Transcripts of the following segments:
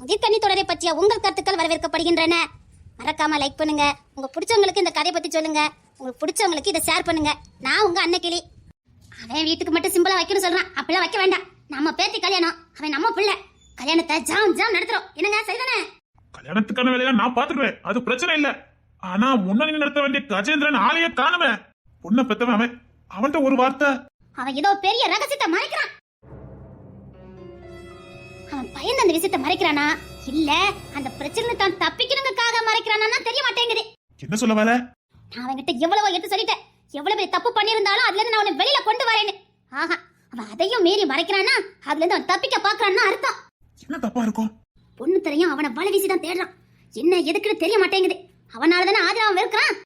முதிர்கண்ணி தொடரை பற்றிய உங்கள் கருத்துக்கள் வரவேற்கப்படுகின்றன. மறக்காம லைக் பண்ணுங்க. உங்க பிடிச்சவங்களுக்கு இந்த கதையை பத்தி சொல்லுங்க. உங்களுக்கு பிடிச்சவங்களுக்கு இதை ஷேர் பண்ணுங்க. நான் உங்க அன்னக்கிளி அவன் வீட்டுக்கு மட்டும் சிம்பிளா வைக்கணும்னு சொல்றான். அப்படிலாம் வைக்க வேண்டாம். நம்ம பேத்தி கல்யாணம். அவன் நம்ம பிள்ளை. கல்யாணத்தை ஜாம் ஜாம் நடத்துறோம். என்னங்க? சரிதானே? கல்யாணத்துக்கான வேலையா நான் பாத்துக்குவேன் அது பிரச்சனை இல்ல. ஆனா முன்னணி நடத்த வேண்டிய கஜேந்திரன் ஆளையே காணுமே. பொண்ணை பெத்தவன் அவன். அவன்கிட்ட ஒரு வார்த்தை. அவன் ஏதோ பெரிய ரகசியத்தை மறைக்கிறான். அவன் பயந்து அந்த விஷயத்தை மறைக்கிறானா? இல்ல அந்த பிரச்சனை தான் தப்பிக்கணுங்கக்காக மறைக்கிறானா தெரிய மாட்டேங்குது. என்ன சொல்ல வேலை நான் அவன்கிட்ட எவ்வளவோ எடுத்து சொல்லிட்டேன். எவ்வளவு பெரிய தப்பு பண்ணியிருந்தாலும் அதுல இருந்து நான் அவனை வெளியில கொண்டு வரேன்னு. ஆஹா அவன் அதையும் மீறி மறைக்கிறானா? அதுல இருந்து அவன் தப்பிக்க பாக்குறான்னு அர்த்தம்? என்ன தப்பா இருக்கும்? பொண்ணு தெரியும் அவனை வலை வீசி தான் தேடுறான். என்ன எதுக்குன்னு தெரிய மாட்டேங்குது. அவனால தானே ஆதிரா அவன் வெறுக்கிறான்?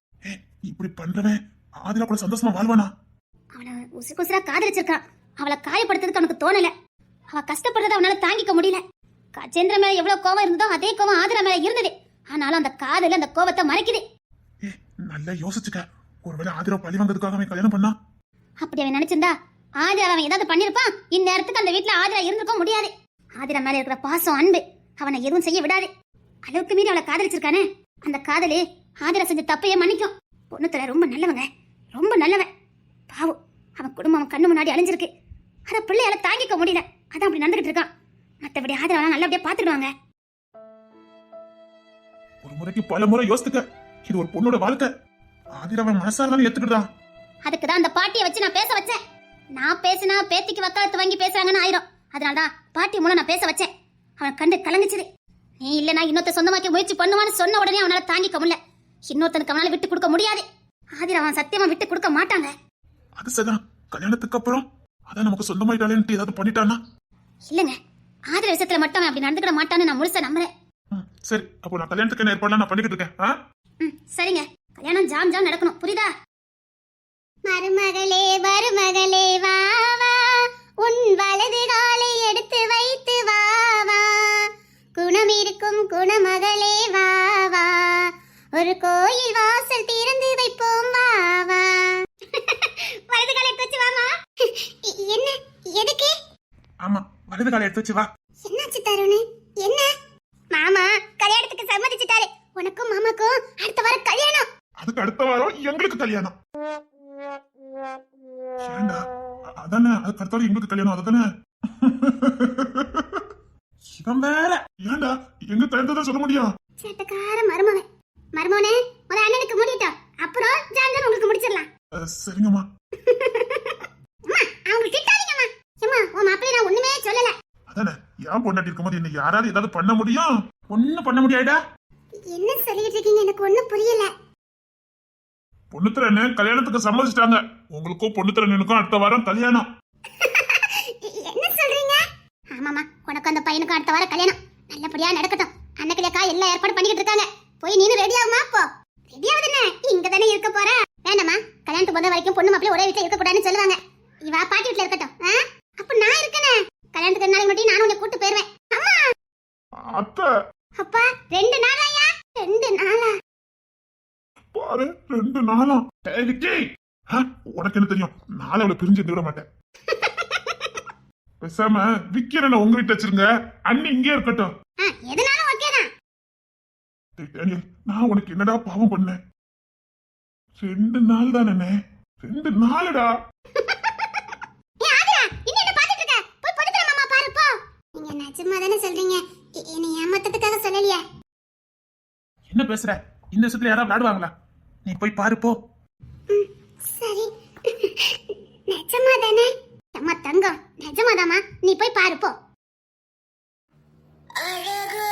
இப்படி பண்றவன் ஆதிரா கூட சந்தோஷமா வாழ்வானா? அவனை உசுக்கு உசுரா காதலிச்சிருக்கான் அவளை காயப்படுத்துறதுக்கு அவனுக்கு தோணல. அவ கஷ்டப்படுறத அவனால தாங்கிக்க முடியல. கஜேந்திர மேல எவ்வளவு கோவம் இருந்ததோ அதே கோவம் ஆதிரா மேல இருந்தது. ஆனாலும் அந்த காதல அந்த கோவத்தை மறைக்குது. நல்லா யோசிச்சுக்க. ஒருவேளை ஆதிரா பழி வாங்கிறதுக்காக அவன் கல்யாணம் பண்ணா? அப்படி அவன் நினைச்சிருந்தா ஆதிரா அவன் ஏதாவது பண்ணிருப்பான். இந்நேரத்துக்கு அந்த வீட்ல ஆதிரா இருந்திருக்க முடியாது. ஆதிரா மேல இருக்கிற பாசம் அன்பு அவனை எதுவும் செய்ய விடாது. அளவுக்கு மீறி அவளை காதலிச்சிருக்கானே. அந்த காதலு ஆதிரா செஞ்ச தப்பையே மன்னிக்கும். பொண்ணுத்துல ரொம்ப நல்லவங்க. ரொம்ப நல்லவன். பாவம். அவன் குடும்பம் அவன் கண்ணு முன்னாடி அழிஞ்சிருக்கு. அத பிள்ளையால தாங்கிக்க முடியல. அதான் அப்படி நடந்துகிட்டு இருக்கான். மத்தபடி ஆதிரா நல்லபடியா பாத்துடுவாங்க ஒரு முறைக்கு பல முறை யோசித்துக்க. இது ஒரு பொண்ணோட வாழ்க்கை. ஆதிராவன் மனசார ஏத்துக்கிட்டான் அதுக்கு தான் அந்த பாட்டியை வச்சு நான் பேச வச்சேன். நான் பேசினா பேத்திக்கு வக்காலத்து வாங்கி பேசுறாங்கன்னு ஆயிரும். அதனால தான் பாட்டி மூலம் நான் பேச வச்சேன். அவன் கண்டு கலங்குச்சுது. நீ இல்ல நான் இன்னொருத்த சொந்தமாக்கி முயற்சி பண்ணுவான்னு சொன்ன உடனே அவனால தாங்கிக்க முடியல. இன்னொருத்தனுக்கு அவனால விட்டு கொடுக்க முடியாது. ஆதிர அவன் சத்தியமா விட்டு கொடுக்க மாட்டாங்க. அது சரிதான். கல்யாணத்துக்கு அப்புறம் அதான் நமக்கு சொந்தமாயிட்டாலேன்ட்டு ஏதாவது பண்ணிட்டானா இல்லங்க. ஆதிர விஷயத்துல மட்டும் அவன் அப்படி நடந்துக்கிட மாட்டான்னு நான் முழுசா நம்புறேன் சரி. அப்போ நான் கல்யாணத்துக்கு என்ன ஏற்பாடு நான் பண்ணிக்கிட்டு இருக்கேன். ஆ? ம் சரிங்க. கல்யாணம் ஜாம் ஜாம் நடக்கணும். புரியுதா? மருமகளே மருமகளே வா வா. உன் வலது காலை எடுத்து வைத்து வா வா. குணம் இருக்கும் குணமகளே வா வா. ஒரு கோயில் வாசல் திறந்து வைப்போம் வா வா. வலது காலை எடுத்து வச்சு வாமா. என்ன? எதுக்கு? ஆமா. வலது காலை எடுத்து வச்சு வா. என்னாச்சு தருணு? என்ன? மாமா கல்யாணத்துக்கு சம்மதிச்சிட்டாரு. உனக்கும் மாமாக்கும் அடுத்த வாரம் கல்யாணம். அதுக்கு அடுத்த வாரம் எங்களுக்கு கல்யாணம். ஏண்டா? அ- அதானே? அதுக்கு அடுத்த வாரம் எங்களுக்கு கல்யாணம் அதுதானே இவன் வேற. ஏண்டா? எங்க கல்யாணத்தை சொல்ல முடியும்? சேட்டக்கார மருமவன். முத அண்ணனுக்கு முடிட்டோம். அப்புறம் ஜாங்கன் உங்களுக்கு முடிச்சிடலாம். சரிங்கம்மா அம்மா அவங்க திட்டாதீங்கம்மா அம்மா உன் மாப்பிள்ளை நான் ஒண்ணுமே சொல்லல. அதானே ஏன் பொண்டாட்டி இருக்கும்போது என்ன யாராவது ஏதாவது பண்ண முடியும்? ஒண்ணும் பண்ண முடியாடா என்ன சொல்லிட்டு இருக்கீங்க? எனக்கு ஒண்ணும் புரியல. பொண்ணுத்திரன்னு கல்யாணத்துக்கு சம்மதிச்சிட்டாங்க. உங்களுக்கும் பொண்ணுத்திரனுக்கும் அடுத்த வாரம் கல்யாணம். என்ன சொல்றீங்க? ஆமாமா உனக்கு அந்த பையனுக்கு அடுத்த வாரம் கல்யாணம். நல்லபடியா நடக்கட்டும். அன்னைக்கிலேக்கா எல்லா ஏற்பாடு பண்ணிக்கிட்டு இருக்காங்க. போய் நீனும் ரெடி ஆகுமா? அப்போ ரெடி ஆகுது என்ன? இங்க தானே இருக்க போற? வேண்டாமா கல்யாணத்துக்கு போத வரைக்கும் பொண்ணு மாப்பிள்ளை ஒரே வீட்டுல இருக்க கூடாதுன்னு சொல்லுவாங்க. இவா பாட்டி வீட்டுல இருக்கட்டும்? அப்ப நான் இருக்கனே. கல்யாணத்துக்கு நாளைக்கு முன்னாடி நானும் உன்னை கூட்டு போயிருவேன். அம்மா! அத்தை! அப்பா ரெண்டு நாளாயா? ரெண்டு நாளா? பாரு ரெண்டு நாளாம் டேய் விக்கி! உனக்கு என்ன தெரியும்? நாளை அவளை பிரிஞ்சு இருந்துவிட மாட்டேன். பேசாம விக்கிற உங்க வீட்டு வச்சிருங்க. அண்ணி இங்கே இருக்கட்டும். ஆ, எதுனாலும் ஓகே தான். டேய் டேனியல் நான் உனக்கு என்னடா பாவம் பண்ணேன்? ரெண்டு நாள் தானே ரெண்டு நாளுடா ஏ ஆதிரா இன்னும் என்ன பாத்துட்டு இருக்க போய் படுத்துற மாமா பாரு போ நிஜமா தானே சொல்றீங்க என்னை ஏமாத்ததுக்காக சொல்லலையே. என்ன பேசுற? இந்த விஷயத்துல யாராவது விளையாடுவாங்களா? நீ போய் பாரு போ. சரி. நிஜமா தானே அம்மா தங்கம். நிஜமாதாம்மா. நீ போய் பாரு போ. அழகு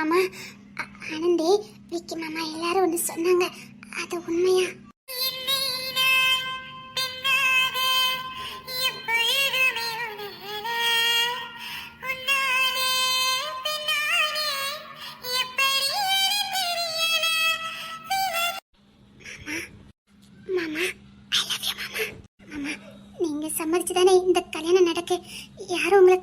மாமா. ஆனந்தே விக்கி மாமா எல்லாரும் ஒன்று சொன்னாங்க. அது உண்மையா? மாமா மாமா. மாமா நீங்க சம்மதிச்சு தானே இந்த கல்யாணம் நடக்கு? யாரும் உங்களை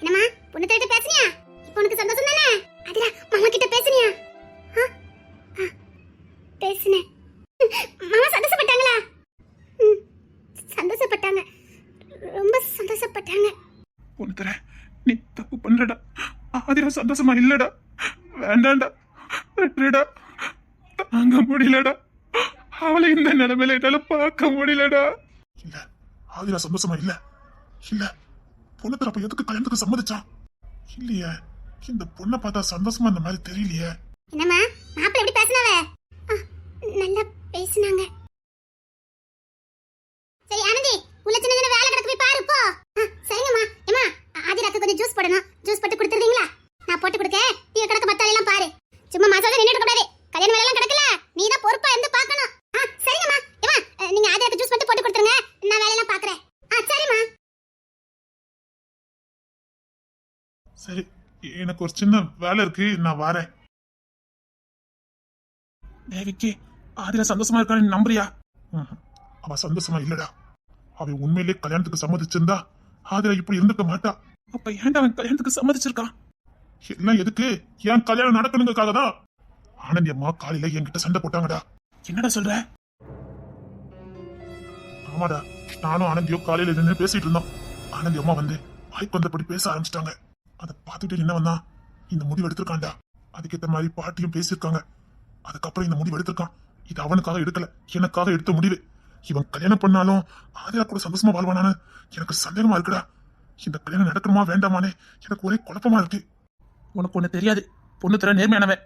என்னம்மா பொண்ணு கிட்ட பேசுனியா? இப்போ உனக்கு சந்தோஷம் தானே? அதுடா மாமா கிட்ட பேசுனியா? பேசுனேன். மாமா சந்தோஷப்பட்டாங்களா? சந்தோஷப்பட்டாங்க. ரொம்ப சந்தோஷப்பட்டாங்க. பொண்ணு தர நீ தப்பு பண்றடா ஆதிரா சந்தோஷமா இல்லடா. வேண்டாம்டா விட்டுடா தாங்க முடியலடா. அவளை இந்த நிலைமையில என்னால பார்க்க முடியலடா. இல்ல ஆதிரா சந்தோஷமா இல்ல. இல்ல. பொண்ணு தர அப்ப எதுக்கு கல்யாணத்துக்கு சம்மதிச்சா? இல்லையே. இந்த பொண்ணை பார்த்தா சந்தோஷமா இந்த மாதிரி தெரியலையே. என்னம்மா? மாப்பிள்ள எப்படி பேசினாவ? நல்லா பேசினாங்க. சரி ஆனந்தி உள்ள சின்ன சின்ன வேலை கிடக்கு போய் பாரு போ சரிங்கம்மா. ஏமா ஆதிராக்கு கொஞ்சம் ஜூஸ் போடணும். ஜூஸ் போட்டு கொடுத்துருவீங்களா நான் போட்டு கொடுக்கேன். நீங்க கிடக்க மத்தால பாரு. சும்மா மாசம் நின்றுட்டு கூடாது. கல்யாண வேலை எல்லாம் கிடக்கல. நீ தான் பொறுப்பா இருந்து பார்க்கணும் ஆ சரிங்கம்மா ஏமா நீங்க ஆதிராக்கு ஜூஸ் மட்டும் போட்டு கொடுத்துருங்க நான் வேலையெல்லாம் பாக்குறேன் ஆ சரிம்மா சரி எனக்கு ஒரு சின்ன வேலை இருக்கு. நான் வரேன். தேவிக்கு ஆதிரா சந்தோஷமா இருக்கான்னு நம்புறியா? ம்ஹும். அவ சந்தோஷமா இல்லடா. அவ உண்மையிலே கல்யாணத்துக்கு சம்மதிச்சிருந்தா ஆதிரா இப்படி இருந்துக்க மாட்டா. அப்ப ஏன்டா அவன் கல்யாணத்துக்கு சம்மதிச்சிருக்கான் எல்லாம் எதுக்கு? ஏன் கல்யாணம் நடக்கணுங்கக்காக தான்? ஆனந்தி அம்மா காலையில என்கிட்ட சண்டை போட்டாங்கடா. என்னடா சொல்ற? ஆமாடா நானும் ஆனந்தியோ காலையில நின்று பேசிட்டு இருந்தோம். ஆனந்தி அம்மா வந்து வாய்க்கு வந்தபடி பேச ஆரம்பிச்சிட்டாங்க. அதை பார்த்துட்டு என்ன வந்தா இந்த முடிவு எடுத்திருக்காண்டா அதுக்கேற்ற மாதிரி பாட்டியும் பேசியிருக்காங்க. அதுக்கப்புறம் இந்த முடிவு எடுத்திருக்கான். இது அவனுக்காக எடுக்கல. எனக்காக எடுத்த முடிவு. இவன் கல்யாணம் பண்ணாலும் ஆதிரா கூட சந்தோஷமா வாழ்வானான்னு எனக்கு சந்தேகமா இருக்குடா. இந்த கல்யாணம் நடக்கணுமா வேண்டாமானே எனக்கு ஒரே குழப்பமா இருக்கு. உனக்கு ஒண்ணு தெரியாது. பொண்ணு தர நேர்மையானவன்.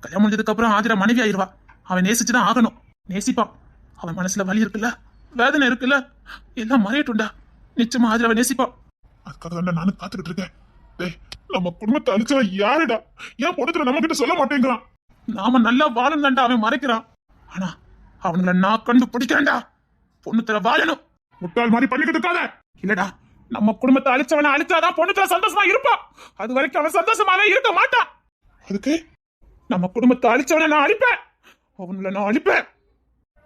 கல்யாணம் முடிஞ்சதுக்கு அப்புறம் ஆதிரா மனைவி ஆயிருவா. அவன் நேசிச்சுதான் ஆகணும். நேசிப்பான். அவன் மனசுல வலி இருக்குல்ல? வேதனை இருக்குல்ல? எல்லாம் மறையட்டும்டா. நிச்சயமா ஆதிராவை நேசிப்பான். அதுக்காக தான் நானும் காத்துக்கிட்டு இருக்கேன். நம்ம குடும்பத்தை அழிச்சவன் யாருடா? ஏன் பொண்ணத்துல நம்ம கிட்ட சொல்ல மாட்டேங்கிறான்? நாம நல்லா வாழணும்டா அவன் மறைக்கிறான். ஆனா அவனுங்களை நான் கண்டு பிடிக்கிறேன்டா பொண்ணுத்துல வாழணும். முட்டாள் மாதிரி பண்ணிக்கிட்டு இருக்காத இல்லடா நம்ம குடும்பத்தை அழிச்சவனை அழிச்சாதான் பொண்ணுத்துல சந்தோஷமா இருப்பான் அது வரைக்கும் அவன் சந்தோஷமாவே இருக்க மாட்டான். அதுக்கு நம்ம குடும்பத்தை அழிச்சவனை நான் அழிப்பேன். அவனுல நான் அழிப்பேன்.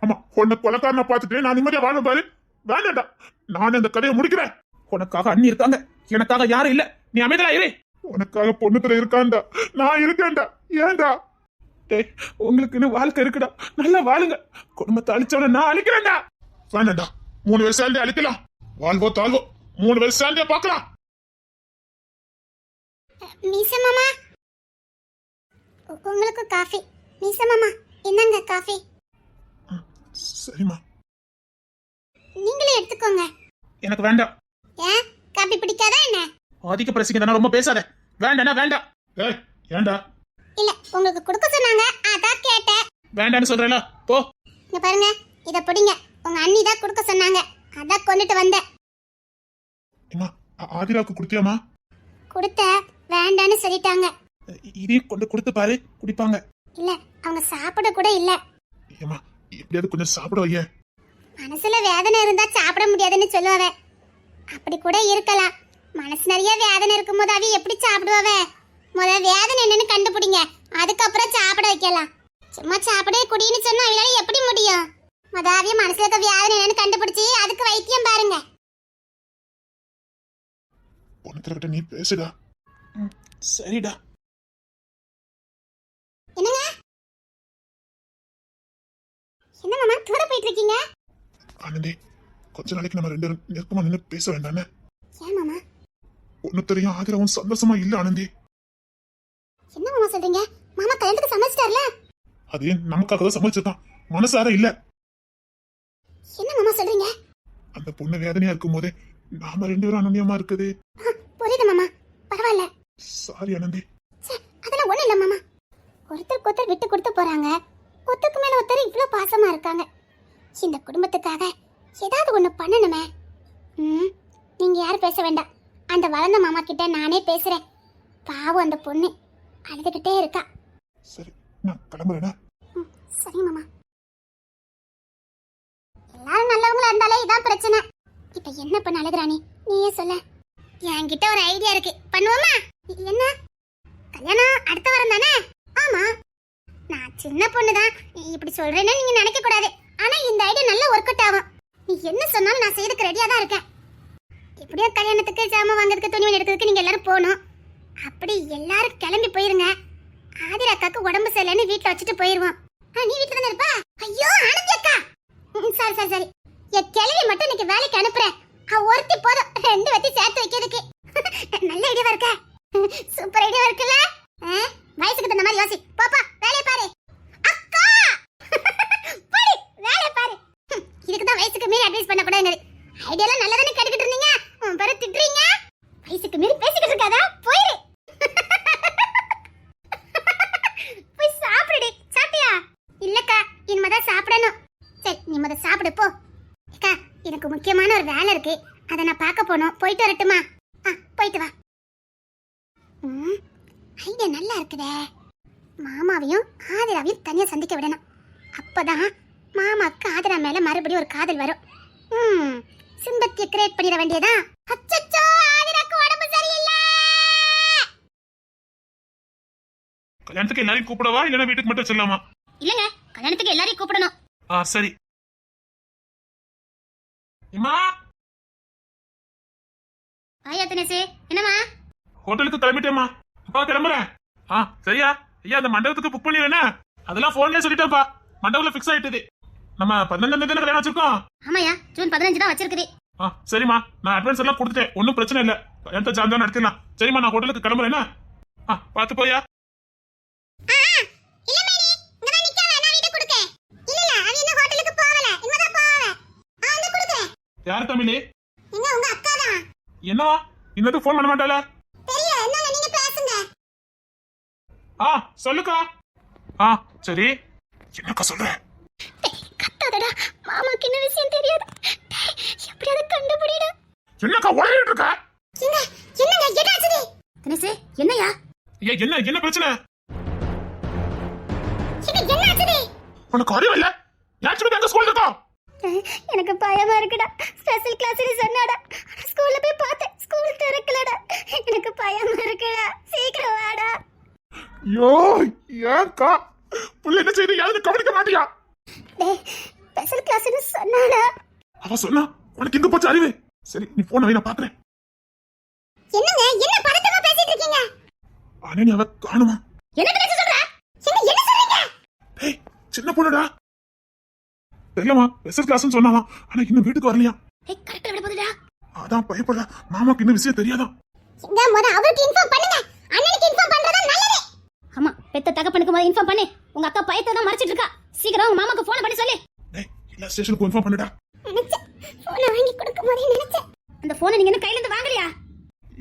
ஆமா உன்னை கொலைக்காரனை பார்த்துட்டு நான் நிம்மதியா வாழ பாரு. வேண்டாம்டா நான் இந்த கதையை முடிக்கிறேன். உனக்காக அண்ணி இருக்காங்க. எனக்காக யாரும் இல்லை. நீ அமைதலா இரு. உனக்காக பொண்ணுத்துல இருக்கான்டா நான் இருக்கேன்டா. ஏன்டா? டேய் உங்களுக்குன்னு வாழ்க்கை இருக்குடா. நல்லா வாழுங்க. குடும்பத்தை அழிச்சவன நான் அழிக்கிறேன்டா. வேண்டாம்டா மூணு வருஷம் சேர்ந்தே அழிக்கலாம். வாழ்வோ தாழ்வோ மூணு வருஷம் சேர்ந்தே பார்க்கலாம். மீச மாமா. உ- உங்களுக்கு காஃபி. மீச மாமா என்னங்க காஃபி. சரிம்மா. நீங்களே எடுத்துக்கோங்க. எனக்கு வேண்டாம். ஏன்? காபி பிடிக்காதா என்ன? ஆதிக்க பிரசிங்க தானே ரொம்ப பேசாத. வேண்டாம்னா வேண்டாம். ஏய் ஏன்டா? இல்ல உங்களுக்கு கொடுக்க சொன்னாங்க அதான் கேட்டேன். வேண்டான்னு சொல்றேல போ. இங்க பாருங்க இத பிடிங்க. உங்க அண்ணி தான் கொடுக்க சொன்னாங்க. அதான் கொண்டுட்டு வந்தேன். ஏமா ஆதிராவுக்கு குடுத்தியாமா கொடுத்த வேண்டான்னு சொல்லிட்டாங்க. இதையும் கொண்டு கொடுத்து பாரு குடிப்பாங்க. இல்ல அவங்க சாப்பிட கூட இல்ல. ஏமா எப்படியாவது கொஞ்சம் சாப்பிட வைய மனசுல வேதனை இருந்தா சாப்பிட முடியாதுன்னு சொல்லுவாவ. அப்படி கூட இருக்கலாம். மனசு நிறைய வேதனை இருக்கும்போது அவ எப்படி சாப்பிடுவாவ? முத வேதனை என்னன்னு கண்டுபிடிங்க. அதுக்கப்புறம் சாப்பிட வைக்கலாம். சும்மா சாப்பிடு குடின்னு சொன்னா அவளால எப்படி முடியும்? முத அவிய மனசுல இருக்க வேதனை என்னன்னு கண்டுபிடிச்சு அதுக்கு வைத்தியம் பாருங்க. பொண்ணுத்திரக்கிட்ட நீ பேசுடா. சரிடா. என்னங்க? என்ன மாமா தூர போயிட்டு இருக்கீங்க ஆனந்தி கொஞ்ச நாளைக்கு நம்ம ரெண்டு பேரும் நெருக்கமா நின்று பேச வேண்டானே ஏன் மாமா? பொண்ணுத்தரையும் ஆதிராவும் சந்தோஷமா இல்ல ஆனந்தி. என்ன மாமா சொல்றீங்க? மாமா கல்யாணத்துக்கு சமைச்சிட்டார்ல அது நமக்காக தான் சமைச்சிருக்கான் மனசார இல்ல. என்ன மாமா சொல்றீங்க? அந்த பொண்ணு வேதனையா இருக்கும் போதே நாம ரெண்டு பேரும் அனன்யமா இருக்குது. புரியுது மாமா. பரவாயில்ல. சாரி ஆனந்தி. அதெல்லாம் ஒண்ணும் இல்ல மாமா. ஒருத்தருக்கு ஒருத்தர் விட்டு கொடுத்து போறாங்க. ஒருத்தருக்கு மேல ஒருத்தர் இவ்வளவு பாசமா இருக்காங்க. இந்த குடும்பத்துக்காக ஏதாவது ஒண்ணு பண்ணணுமே. ம் நீங்க யாரும் பேச வேண்டாம். அந்த வளர்ந்த மாமா கிட்ட நானே பேசுறேன். பாவம் அந்த பொண்ணு. அழுதுகிட்டே இருக்கா. சரி நான் கிளம்புறேனா? சரி மாமா. எல்லாரும் நல்லவங்களா இருந்தாலே இதான் பிரச்சனை. இப்ப என்ன பண்ண அழுகுறானி? நீயே சொல்ல. என்கிட்ட ஒரு ஐடியா இருக்கு. பண்ணுவோமா? என்ன? கல்யாணம் அடுத்த வாரம் தானே? ஆமா. நான் சின்ன பொண்ணு தான் இப்படி சொல்றேன்னு நீங்க நினைக்க கூடாது ஆனா இந்த ஐடியா நல்ல ஒர்க் அவுட் ஆகும். நீ என்ன சொன்னாலும் நான் செய்யறதுக்கு ரெடியா தான் இருக்கேன். எப்படியோ கல்யாணத்துக்கு சாமான் வாங்குறதுக்கு துணி எடுக்கிறதுக்கு நீங்கள் எல்லாரும் போகணும். அப்படி எல்லாரும் கிளம்பி போயிருங்க. ஆதிர அக்காக்கு உடம்பு சரியில்லைன்னு வீட்டில் வச்சுட்டு போயிருவோம். ஆ, நீ வீட்டில் தானே இருப்பா? ஐயோ ஆனந்தி அக்கா! ம், சரி சரி சரி. என் கிளவி மட்டும் இன்னைக்கு வேலைக்கு அனுப்புறேன். அவ ஒருத்தி போதும். ரெண்டு வச்சு சேர்த்து வைக்கிறதுக்கு. நல்ல ஐடியாவா இருக்க. சூப்பர் ஐடியாவா இருக்குல்ல? வயசுக்கு தகுந்த மாதிரி யோசி. பாப்பா வேலையை பாரு. அக்கா! பாரு வேலையை பாரு. இதுக்கு தான் வயசுக்கு மீறி அட்வைஸ் பண்ண ஐடியாலாம் நல்லதானே கேட்டுக்கிட்டு இருந்தீங்க? உன் பேர திட்டுறீங்க? வயசுக்கு மீறி பேசிக்கிட்டு இருக்காதா போயிரு. போய் சாப்பிடுடி. சாப்பிட்டியா? இல்லக்கா இனிமேதான் சாப்பிடணும். சரி நீ முத சாப்பிடு போ. அக்கா எனக்கு முக்கியமான ஒரு வேலை இருக்கு. அதை நான் பார்க்க போகணும். போயிட்டு வரட்டுமா? ஆ போயிட்டு வா. ம் ஐடியா நல்லா இருக்குதே. மாமாவையும் ஆதிராவையும் தனியாக சந்திக்க விடணும். அப்போதான் மாமாவுக்கு ஆதிரா மேலே மறுபடியும் ஒரு காதல் வரும். ம். சிம்பத்திய கிரியேட் பண்ணிட வேண்டியதா? அச்சச்சோ ஆதிராக்கு உடம்பு சரியில்லை! கல்யாணத்துக்கு எல்லாரையும் கூப்பிடவா? இல்லைன்னா வீட்டுக்கு மட்டும் செல்லாமா இல்லங்க கல்யாணத்துக்கு எல்லாரையும் கூப்பிடணும். ஆ சரி. இம்மா! ஆயா தினேசு என்னம்மா? ஹோட்டலுக்கு கிளம்பிட்டேம்மா. அப்பா கிளம்புறேன். ஆ சரியா? ஐயா அந்த மண்டபத்துக்கு புக் பண்ணிடுறேனே? அதெல்லாம் போன்லயே சொல்லிட்டேன்ப்பா. மண்டபத்துல ஃபிக்ஸ் ஆயிட்டது. நம்ம பதினஞ்சாம் தேதி கல்யாணம் வச்சிருக்கோம்? ஆமாயா ஜூன் பதினஞ்சு தான் வச்சிருக்குது. ஆ சரிம்மா. நான் அட்வான்ஸ் எல்லாம் கொடுத்துட்டேன். ஒன்றும் பிரச்சனை இல்லை. கல்யாணத்தை சார்ந்தா நடத்திடலாம் சரிம்மா நான் ஹோட்டலுக்கு கிளம்புறேன்னா ஆ பார்த்து போயா யார் தமிழ் என்னவா? இன்னதும் ஃபோன் பண்ண மாட்டாளா? தெரியல. என்னங்க நீங்க பேசுங்க. ஆ சொல்லுக்கா. ஆ சரி. என்னக்கா சொல்ற? கத்தாதடா மாமாக்கு என்ன விஷயம் தெரியாது. எப்படியாவது கண்டுபிடிடா? என்னக்கா உடலிட்டு இருக்க? என்ன? என்னங்க? என்னாச்சுது தினேசு என்னையா? ஏய் என்ன என்ன பிரச்சனை? என்ன என்னாச்சுது உனக்கு அறிவு இல்ல? யாச்சும் எங்க ஸ்கூல் இருக்கோம் எனக்கு பயமா இருக்குடா. ஸ்பெஷல் கிளாஸ்னு சொன்னாடா. ஸ்கூல்ல போய் பார்த்தேன். ஸ்கூல் திறக்கலடா. எனக்கு பயமா இருக்குடா. சீக்கிரம் வாடா. ஐயோ ஏன்க்கா? புள்ள என்ன செய்யுது யாரும் கவனிக்க மாட்டியா? டேய் ஸ்பெஷல் கிளாஸ்னு சொன்னாடா அவ சொன்னா உனக்கு எங்க போச்சு அறிவு. சரி நீ போன நான் பாக்குறேன். என்னங்க என்ன பதட்டமா பேசிட்டு இருக்கீங்க? ஆனா நீ அவ காணுமா? என்ன தினேசு சொல்ற? என்ன என்ன சொல்றீங்க? டேய் சின்ன பொண்ணுடா. தெரியலமா ஸ்பெஷல் கிளாஸ்னு சொன்னாலாம் ஆனா இன்னும் வீட்டுக்கு வரலையா? ஏய் கரெக்டா விட போதுடா. அதான் பயப்படுறா. மாமாக்கு இன்னும் விஷயம் தெரியாதான் எங்க முத அவருக்கு இன்ஃபார்ம் பண்ணுங்க. அண்ணனுக்கு இன்ஃபார்ம் பண்றதா நல்லது. ஆமா பெத்த தகப்பனுக்கு முதல்ல இன்ஃபார்ம் பண்ணு. உங்க அக்கா பயத்தை தான் மறைச்சிட்டு இருக்கா. சீக்கிரம் உங்க மாமாக்கு போன் பண்ணி சொல்லு. டேய் எல்லா ஸ்டேஷனுக்கும் இன்ஃபார்ம் பண்ணுடா போனை வாங்கி கொடுக்கும் போதே நினைச்சேன். அந்த போனை நீங்க என்ன கையில இருந்து வாங்கலையா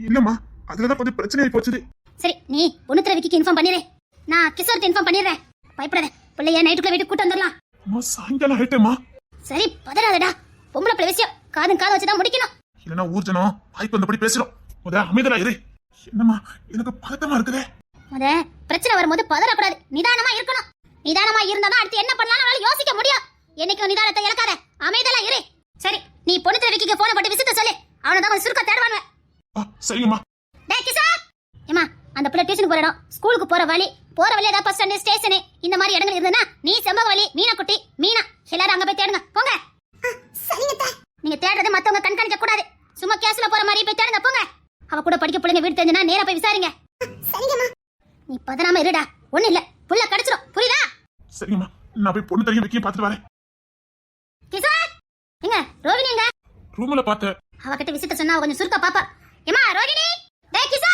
இல்லம்மா அதுலதான் கொஞ்சம் பிரச்சனை ஆகி போச்சுது சரி நீ ஒண்ணுத்திர விக்கிக்கு இன்ஃபார்ம் பண்ணிடு. நான் கிஷோர்ட்ட இன்ஃபார்ம் பண்ணிடுறேன். பயப்படாத. பிள்ளைய நைட்டுக்குள்ள வீட்டுக்கு கூட்டு வந்துடலாம். அம்மா சாயங்காலம் ஆயிட்டேம்மா. சரி பதறாதடா. பொம்பளை பிள்ளை விஷயம். காதும் காது வச்சுதான் முடிக்கணும். இல்லைன்னா ஊர்ஜனம் வாய்க்கு வந்தபடி பேசிடும் முத அமைதலா இரு. என்னம்மா எனக்கு பதட்டமா இருக்குதே. முத பிரச்சனை வரும்போது பதறக்கூடாது. நிதானமா இருக்கணும். நிதானமா இருந்தாதான் அடுத்து என்ன பண்ணலாம் யோசிக்க முடியும். என்னைக்கும் நிதானத்தை இழக்காத? அமைதலா இரு. சரி நீ பொண்ணு திருவிக்கு போன போட்டு விசிட்ட சொல்லு. அவனை தான் சுருக்க தேடுவாங்க ஆ சரிங்கம்மா. டேய் கிஷோர் ஏமா அந்த பிள்ளை டியூஷன் போற இடம் ஸ்கூலுக்கு போற வழி போற வழி ஏதாவது பஸ் ஸ்டாண்ட் ஸ்டேஷன் இந்த மாதிரி இடங்கள் இருந்ததுன்னா நீ செம்பக வழி மீனாக்குட்டி மீனா. எல்லாரும் அங்க போய் தேடுங்க. போங்க. நீங்க தேடுறது மத்தவங்க கண்காணிக்க கூடாது. சும்மா கேஸ்ல போற மாதிரி போய் தேடுங்க. போங்க. அவ கூட படிக்க பிள்ளைங்க வீடு தெரிஞ்சுனா நேரா போய் விசாரிங்க. சரிங்கம்மா. நீ பதறாம இருடா. ஒண்ணு இல்ல. புள்ள கடிச்சிடும் புரியுதா? சரிங்கம்மா. நான் போய் பொண்ணு தரையும் வைக்க பார்த்துட்டு வரேன். எங்க ரோகிணி எங்க ரூம்ல பார்த்தேன் அவகிட்ட விசிட்ட சொன்னா கொஞ்சம் சுருக்க பாப்பா. ஏமா ரோகிணி? டேய் கிசு!